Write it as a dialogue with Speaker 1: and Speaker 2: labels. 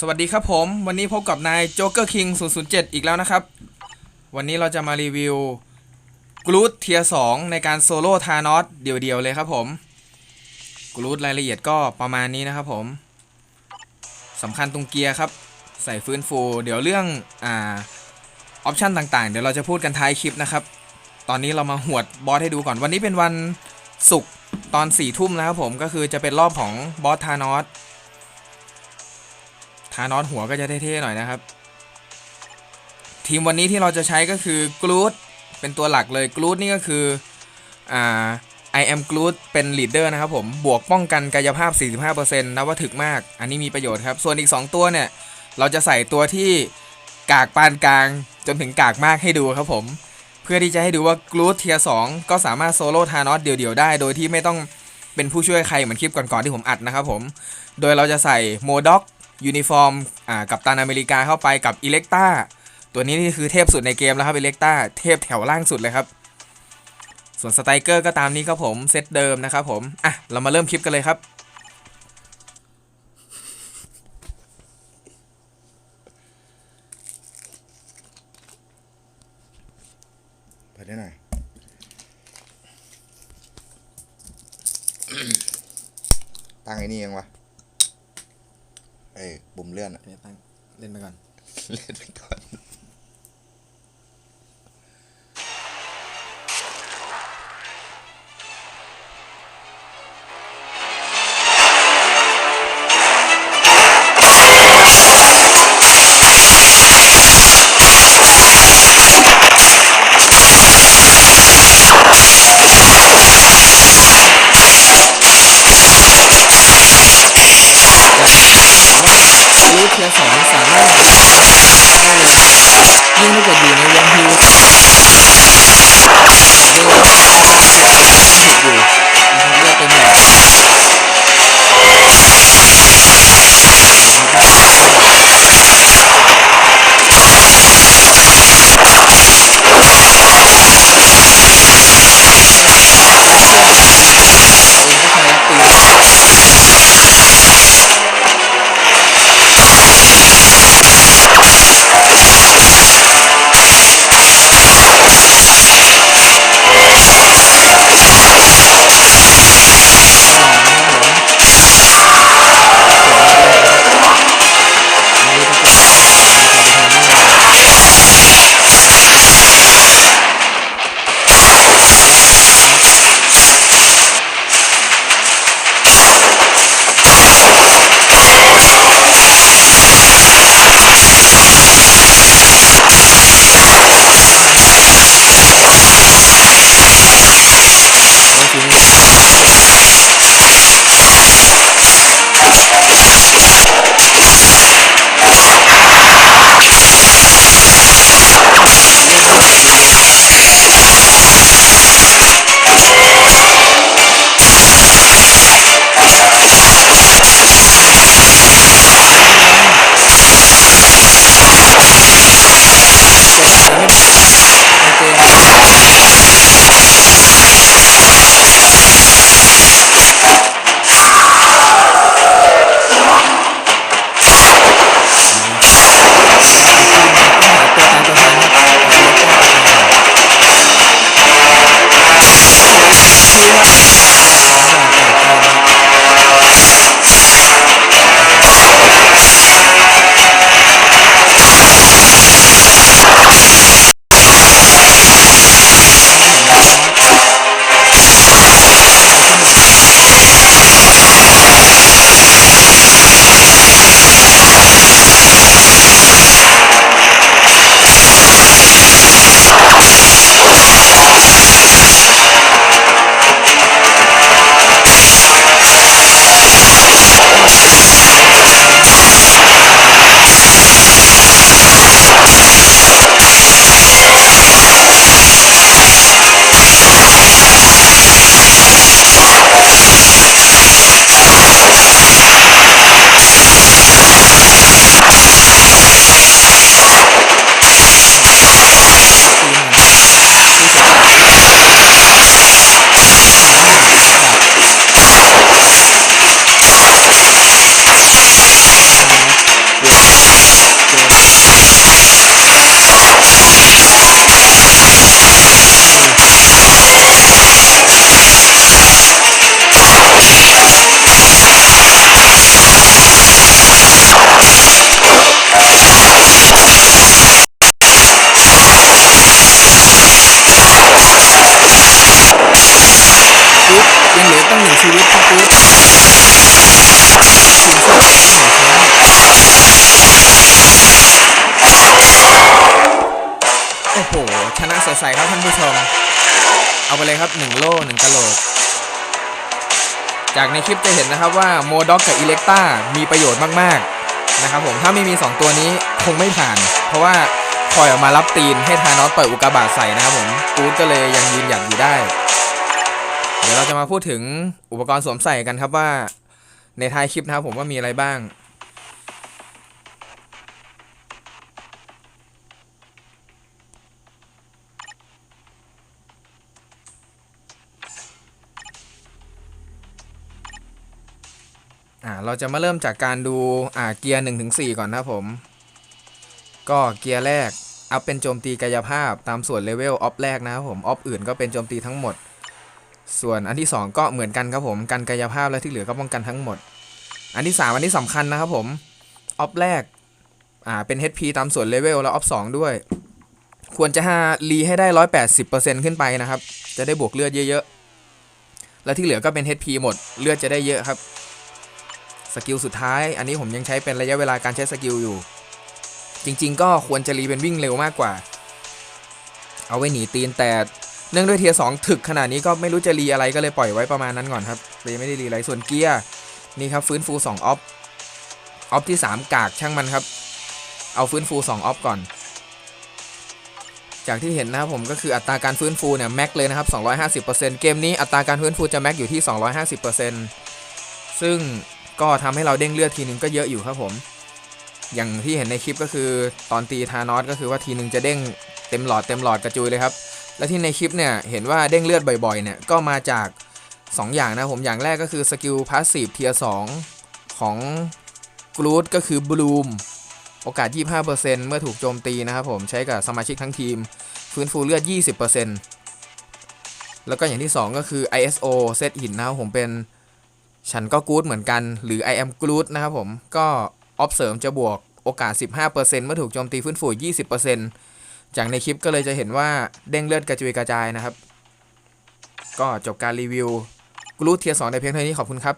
Speaker 1: สวัสดีครับผม วันนี้พบกับนายโจ๊กเกอร์คิง007 อีกแล้วนะครับ วันนี้เราจะมารีวิวกรูดเทีย2ในการโซโล่ทานอสเดี่ยวๆเลยครับผมกรูดรายละเอียดก็ประมาณนี้นะครับผมสำคัญตรงเกียร์ครับ ใส่ฟื้นฟู เดี๋ยวเรื่องอ่าออปชันต่างๆ เดี๋ยวเราจะพูดกันท้ายคลิปนะครับ ตอนนี้เรามาหวดบอสให้ดูก่อน วันนี้เป็นวันศุกร์ตอน4ี่ทุ่มนะครับผมก็คือจะเป็นรอบของบอสทานอสานอสหัวก็จะเท่ๆหน่อยนะครับ ทีมวันนี้ที่เราจะใช้ก็คือกรูดเป็นตัวหลักเลยกรูดนี่ก็คืออ่า I am Groot เป็นลีดเดอร์นะครับผม บวกป้องกันกายภาพ 45%นับว่าถึกมาก อันนี้มีประโยชน์ครับ ส่วนอีก 2 ตัวเนี่ย เราจะใส่ตัวที่กากปานกลาง จนถึงกากมากให้ดูครับผม เพื่อที่จะให้ดูว่ากรูดเทียสก็สามารถโซโล่ทานอสเดี่ยวๆได้ โดยที่ไม่ต้องเป็นผู้ช่วยใครเหมือนคลิปก่อนๆที่ผมอัดนะครับผม โดยเราจะใส่โมด็อก ยูนิฟอร์มอ่ากับตันอเมริกาเข้าไปกับอิเล็กตาตัวนี้นี่คือเทพสุดในเกมแล้วครับอิเล็กตาเทพแถวล่างสุดเลยครับ ส่วนสไตเกอร์ก็ตามนี้ครับผมเซตเดิมนะครับผมอะเรามาเริ่มคลิปกันเลยครับ
Speaker 2: เปิดได้หน่อยตั้งไอ้นี่ยังวะ เอ้ยปุ่มเลื่อนอะ
Speaker 1: เล่นไปก่อน
Speaker 2: เลื่อนไปก่อน
Speaker 1: เทียร์สองสามารถได้เลยยิ่งถ้าเกิดอยู่ในวงฮิวเดย์ถูกอยู่นะครับเใส่ครับท่านผู้ชม เอาไปเลยครับหนึ่งโล่หนึ่งกะโหลก จากในคลิปจะเห็นนะครับว่าโมด็อกกับอิเล็กตามีประโยชน์มากๆนะครับผมถ้าไม่มี 2 ตัวนี้คงไม่ผ่าน เพราะว่าคอยออกมารับตีนให้ทานอสเปิดอุกกาบาตใส่นะครับผมกูดก็เลยยังยืนหยัดอยู่ได้ เดี๋ยวเราจะมาพูดถึงอุปกรณ์สวมใส่กันครับว่าในท้ายคลิปนะครับผมว่ามีอะไรบ้าง เราจะมาเริ่มจากการดูอ่าเกียร์1นถึงสก่อนนะผม ก็เกียร์แรกอัพเป็นโจมตีกายภาพตามส่วนเลเวลออฟแรกนะครับผมออฟอื่นก็เป็นโจมตีทั้งหมด ส่วนอันที่ 2 ก็เหมือนกันครับผมกันกายภาพและที่เหลือก็ป้องกันทั้งหมด อันที่ 3 อันที่สำคัญนะครับผมออฟแรกอ่าเป็น HP ตามส่วนเลเวลแล้วออฟ2ด้วย ควรจะหารีให้ได้ 180%ขึ้นไปนะครับ จะได้บวกเลือดเยอะๆ และที่เหลือก็เป็น HP หมดเลือดจะได้เยอะครับ กิลสุดท้าย อันนี้ผมยังใช้เป็นระยะเวลาการใช้สกิลอยู่ จริงๆ ก็ควรจะรีเป็นวิ่งเร็วมากกว่า เอาไว้หนีตีนแต่เนื่องด้วยเทียสองถึกขนาดนี้ก็ไม่รู้จะรีอะไรก็เลยปล่อยไว้ประมาณนั้นก่อนครับเลยไม่ได้รีอะไรส่วนเกียร์นี่ครับฟื้นฟู2ออฟออฟที่ 3 กากช่างมันครับ เอาฟื้นฟู2ออฟก่อน จากที่เห็นนะครับผมก็คืออัตราการฟื้นฟูเนี่ยแม็กเลยนะครับ 250%เกมนี้อัตราการฟื้นฟูจะแม็กอยู่ที่ 250%ซึ่ง ก็ทำให้เราเด้งเลือดทีนึงก็เยอะอยู่ครับผม อย่างที่เห็นในคลิปก็คือตอนตีธานอสก็คือว่าทีนึงจะเด้งเต็มหลอดเต็มหลอดกระจุยเลยครับ และที่ในคลิปเนี่ยเห็นว่าเด้งเลือดบ่อยๆเนี่ยก็มาจาก 2 อย่างนะผมอย่างแรกก็คือสกิลพาสซีฟเทียร์2ของกรูดก็คือบลูมโอกาส 25%เมื่อถูกโจมตีนะครับผมใช้กับสมาชิกทั้งทีม ฟื้นฟูเลือด 20%แล้วก็อย่างที่ 2 ก็คือ ISO เซตหินนะครับผมเป็น ฉันก็กู๊ดเหมือนกันหรือ I am Groot นะครับผม ก็อปเสริมจะบวกโอกาส 15%เมื่อถูกโจมตีฟื้นฟู 20%จากในคลิปก็เลยจะเห็นว่าเด้งเลือดกระจุยกระจายนะครับ ก็จบการรีวิวกรูดเทียร์สองในเพียงเท่านี้ขอบคุณครับ